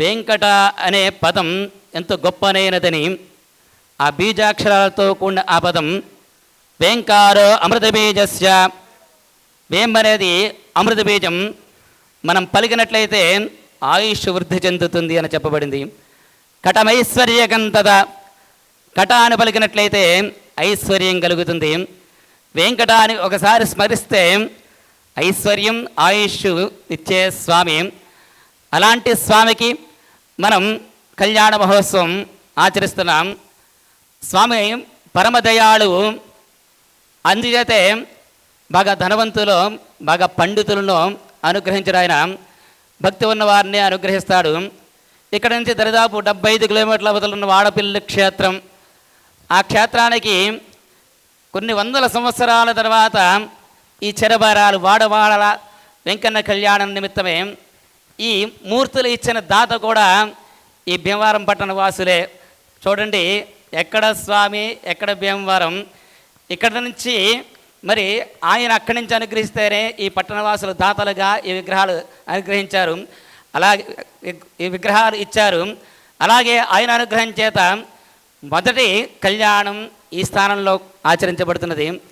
వెంకట అనే పదం ఎంతో గొప్పనైనదని ఆ బీజాక్షరాలతో కూడిన ఆ పదం వేంకారో అమృత బీజస్య వేం అనేది అమృత బీజం మనం పలికినట్లయితే ఆయుష్ వృద్ధి చెందుతుంది అని చెప్పబడింది. కటమైశ్వర్యకంతద కట అని పలికినట్లయితే ఐశ్వర్యం కలుగుతుంది. వెంకట అని ఒకసారి స్మరిస్తే ఐశ్వర్యం ఆయుష్ ఇచ్చే స్వామి అలాంటి స్వామికి మనం కళ్యాణ మహోత్సవం ఆచరిస్తున్నాం. స్వామి పరమదయాళు అందుచేతే బాగా ధనవంతులు బాగా పండితులను అనుగ్రహించిన ఆయన. భక్తి ఉన్న వారిని అనుగ్రహిస్తాడు. ఇక్కడ నుంచి దరిదాపు డెబ్బై ఐదు కిలోమీటర్ల అవతల ఉన్న వాడపిల్లి క్షేత్రం. ఆ క్షేత్రానికి కొన్ని వందల సంవత్సరాల తర్వాత ఈ చెరబారాలు వాడవాడల వెంకన్న కళ్యాణం నిమిత్తమే ఈ మూర్తులు ఇచ్చిన దాత కూడా ఈ భీమవరం పట్టణ వాసులే చూడండి ఎక్కడ స్వామి ఎక్కడ భీమవరం ఇక్కడ నుంచి మరి ఆయన అక్కడి నుంచి అనుగ్రహిస్తేనే ఈ పట్టణవాసులు దాతలుగా ఈ విగ్రహాలు అనుగ్రహించారు. అలాగే ఈ విగ్రహాలు ఇచ్చారు. అలాగే ఆయన అనుగ్రహం చేత మొదటి కళ్యాణం ఈ స్థానంలో ఆచరించబడుతున్నది.